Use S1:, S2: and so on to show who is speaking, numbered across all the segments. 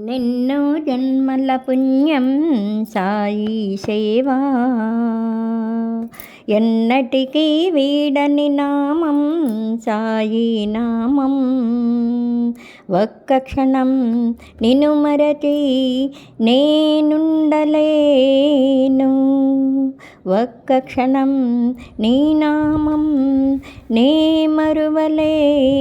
S1: నిన్ను జన్మల పుణ్యం సాయి సేవా. ఎన్నటికీ వీడని నామం సాయి నామం. ఒక్క క్షణం నిన్ను మరచి నేనుండలేను. ఒక్క క్షణం నీ నామం నే మరువలే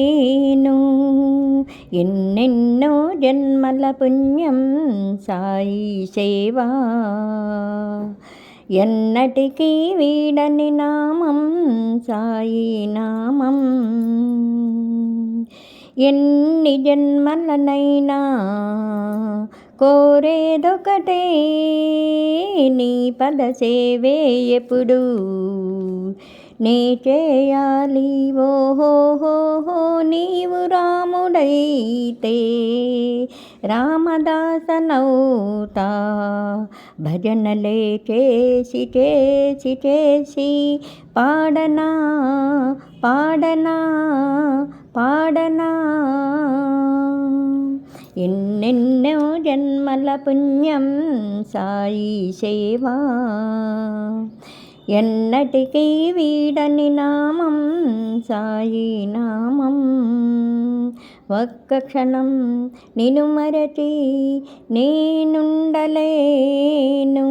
S1: ఎన్నెన్నో జన్మల పుణ్యం సాయి సేవా. ఎన్నటికీ వీడని నామం సాయి నామం. ఎన్ని జన్మలనైనా కోరేదొకటే నీ పద సేవే ఎప్పుడు? నీ చేయాలి ఓహోహోహో నీవు రాముడైతే రామదాసనౌతా భజనలే చేసి చేసి చేసి పాడనా పాడనా పాడనా ఎన్నెన్నో జన్మల పుణ్యం సాయి సేవా. ఎన్నటికీ వీడని నామం సాయి నామం. ఒక్క క్షణం నిను మరచి నేనుండలేను.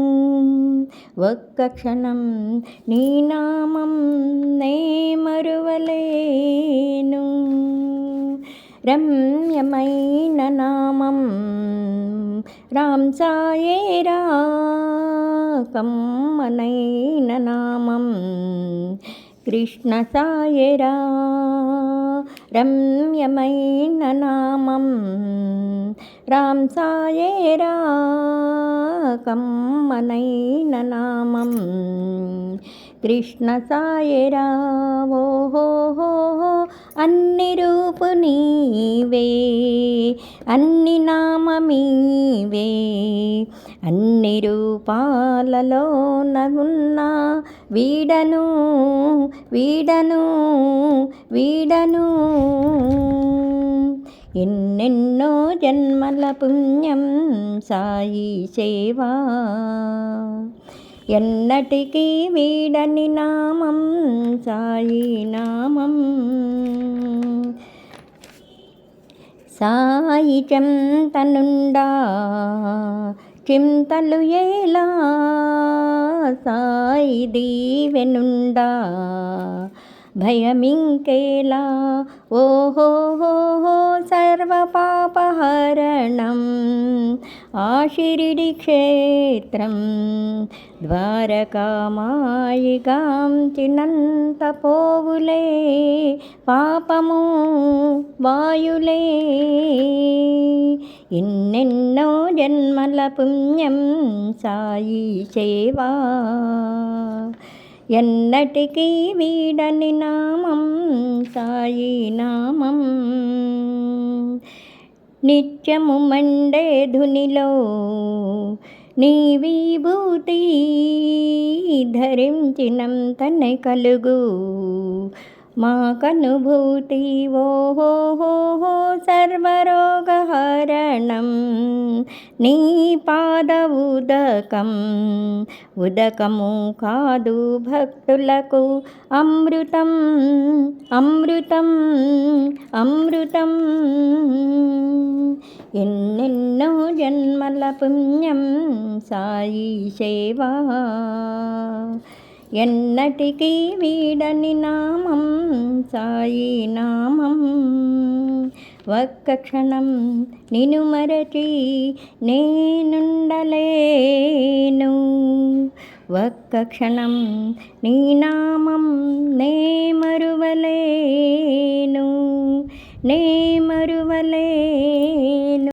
S1: ఒక్క క్షణం నీ నామం నే మరువలేను. రమ్యమైన నామం రామ్ సాయే కమ్మనైన నామం కృష్ణ సాయరా రమ్యమైన నామం రామ్ సాయేరా కమ్మనైన నామం కృష్ణ సాయేరా ఓహో అన్ని రూపు నీవే అన్ని నామమీవే. అన్ని రూపాలలో ఉన్న వీడను వీడను వీడను. ఎన్నెన్నో జన్మల పుణ్యం సాయి సేవా. ఎన్నటికీ వీడని నామం సాయి నామం. సాయి చెంతనుండా చింతలు ఎలా సాయి దీవెనుండా? భయమింకేలా? ఓహోహో సర్వపాపహరణం ఆశిరిడి క్షేత్రం ద్వారకామాయిగాం చినంత పోవులే పాపము వాయులే ఎన్నెన్నో జన్మల పుణ్యం సాయి సేవా ఎన్నటికీ వీడని నామం సాయి నామం. నిత్యము మండే ధునిలో నీ విభూతి ధరించినంతనే కలుగు. మాకనుభూతి ఓహో సర్వరోగహరణం నీ పాద ఉదకం ఉదకము కాదు భక్తులకు అమృతం అమృతం అమృతం ఎన్నెన్నో జన్మల పుణ్యం సాయి సేవా ఎన్నటికీ వీడని నామం సాయి నామం. ఒక్క క్షణం నిను మరచి నేనుండలేను. ఒక్క క్షణం నీ నామం నే మరువలేను. నే మరువలే